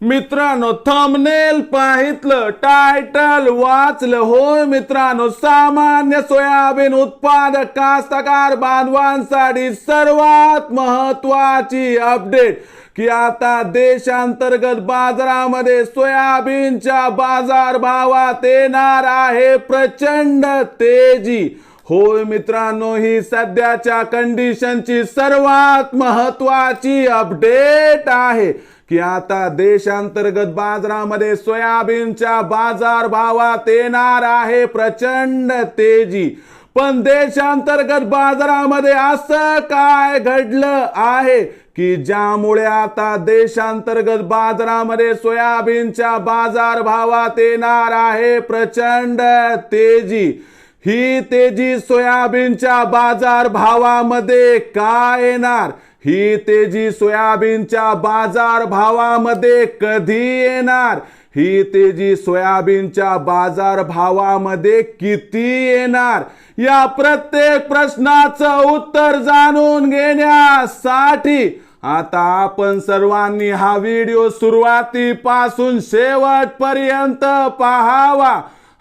मित्रांनो thumbnail पाहितलं title वाचलं. होय मित्रांनो सामान्य सोयाबीन उत्पादक कास्तकार बांधवांसाठी सर्वात महत्वाची अपडेट की आता देशांतर्गत बाजारामध्ये सोयाबीनच्या बाजार भावात येणार आहे प्रचंड तेजी. होय मित्रांनो ही सध्याच्या कंडिशनची सर्वात महत्वाची अपडेट आहे. की आता देशांतर्गत बाजारामध्ये सोयाबीनच्या बाजार भावात येणार आहे प्रचंड तेजी. पण देशांतर्गत बाजारामध्ये असं काय घडलं आहे की ज्यामुळे आता देशांतर्गत बाजारामध्ये सोयाबीनच्या बाजार भावात येणार आहे प्रचंड तेजी? ही तेजी सोयाबीनच्या बाजार भावामध्ये काय येणार? ही तेजी सोयाबीनच्या बाजार भावामध्ये कधी येणार? ही तेजी सोयाबीनच्या बाजार भावामध्ये किती येणार? या प्रत्येक प्रश्नाचं उत्तर जाणून घेण्यासाठी आता आपण सर्वांनी हा व्हिडिओ सुरुवातीपासून शेवटपर्यंत पाहावा.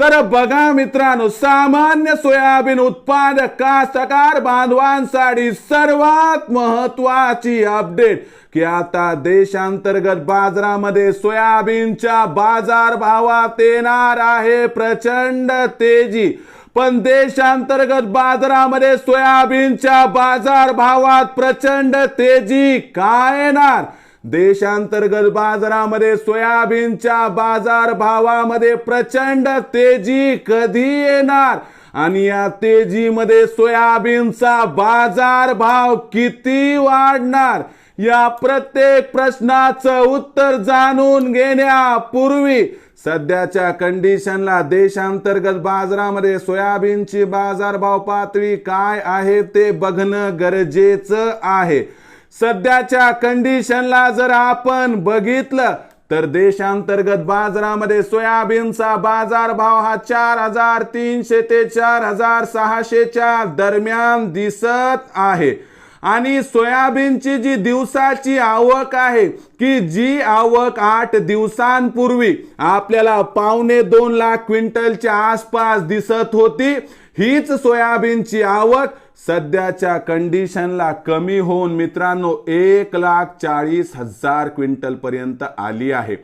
तर बघा मित्रांनो सामान्य सोयाबीन उत्पादक कास्तकार बांधवांसाठी सर्वात महत्वाची अपडेट की आता देशांतर्गत बाजारामध्ये सोयाबीनच्या बाजार भावात येणार आहे प्रचंड तेजी. पण देशांतर्गत बाजारामध्ये सोयाबीनच्या बाजार भावात प्रचंड तेजी काय येणार? देशांतर्गत बाजारामध्ये सोयाबीनच्या बाजार भावामध्ये प्रचंड तेजी कधी येणार? आणि या तेजीमध्ये सोयाबीनचा बाजार भाव किती वाढणार? या प्रत्येक प्रश्नाचं उत्तर जाणून घेण्यापूर्वी सध्याच्या कंडिशनला देशांतर्गत बाजारामध्ये सोयाबीनची बाजारभाव पातळी काय आहे ते बघणं गरजेचं आहे. सध्याच्या कंडिशनला जर आपण बघितलं तर देशांतर्गत बाजारामध्ये सोयाबीनचा बाजार भाव हा चार हजार तीनशे ते चार हजार सहाशेच्या दरम्यान दिसत आहे. आणि सोयाबीनची जी दिवसाची आवक आहे की जी आवक आठ दिवसांपूर्वी आपल्याला पावणे दोन लाख क्विंटलच्या आसपास दिसत होती हीच सोयाबीनची आवक सध्याच्या कंडिशनला कमी होऊन मित्रांनो एक लाख चाळीस हजार क्विंटल पर्यंत आली आहे.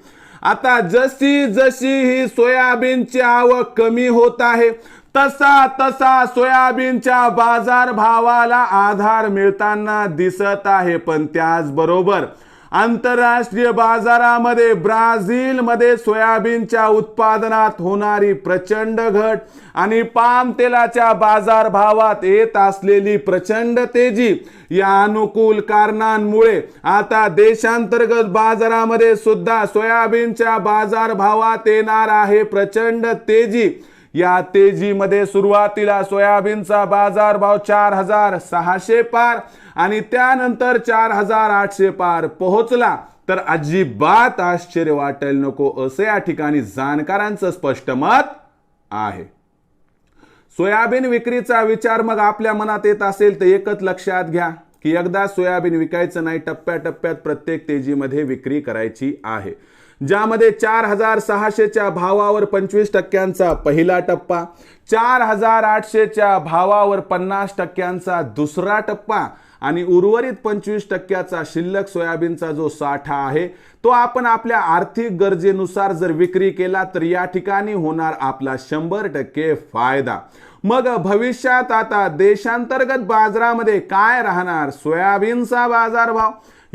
आता जशी जशी ही सोयाबीनची आवक कमी होत आहे तसा तसा सोयाबीनच्या बाजार भावाला आधार मिळताना दिसत आहे. पण त्याचबरोबर आंतरराष्ट्रीय बाजारामध्ये ब्राझीलमध्ये सोयाबीनच्या उत्पादनात होणारी प्रचंड घट आणि पाम तेलाच्या येत असलेली प्रचंड तेजी या अनुकूल कारणांमुळे आता देशांतर्गत बाजारामध्ये सुद्धा सोयाबीनच्या बाजारभावात येणार आहे प्रचंड तेजी. या तेजीमध्ये सुरुवातीला सोयाबीनचा बाजार भाव चार हजार सहाशे पार आणि त्यानंतर चार हजार आठशे पार पोहोचला. तर अजिबात आश्चर्य वाटेल नको असं या ठिकाणी जाणकारांचं स्पष्ट मत आहे. सोयाबीन विक्रीचा विचार मग आपल्या मनात येत असेल तर एकच लक्षात घ्या की एकदा सोयाबीन विकायचं नाही टप्प्याटप्प्यात प्रत्येक तेजीमध्ये विक्री करायची आहे. ज्यामध्ये चार हजार सहाशेच्या भावावर पंचवीस टक्क्यांचा पहिला टप्पा चार हजार आठशेच्या भावावर पन्नास टक्क्यांचा दुसरा टप्पा आणि उर्वरित पंचवीस टक्क्याचा शिल्लक सोयाबीनचा जो साठा आहे तो आपण आपल्या आर्थिक गरजेनुसार जर विक्री केला तर या ठिकाणी होणार आपला शंभर टक्के फायदा. मग भविष्यात आता देशांतर्गत बाजारामध्ये काय राहणार? सोयाबीनचा बाजारभाव?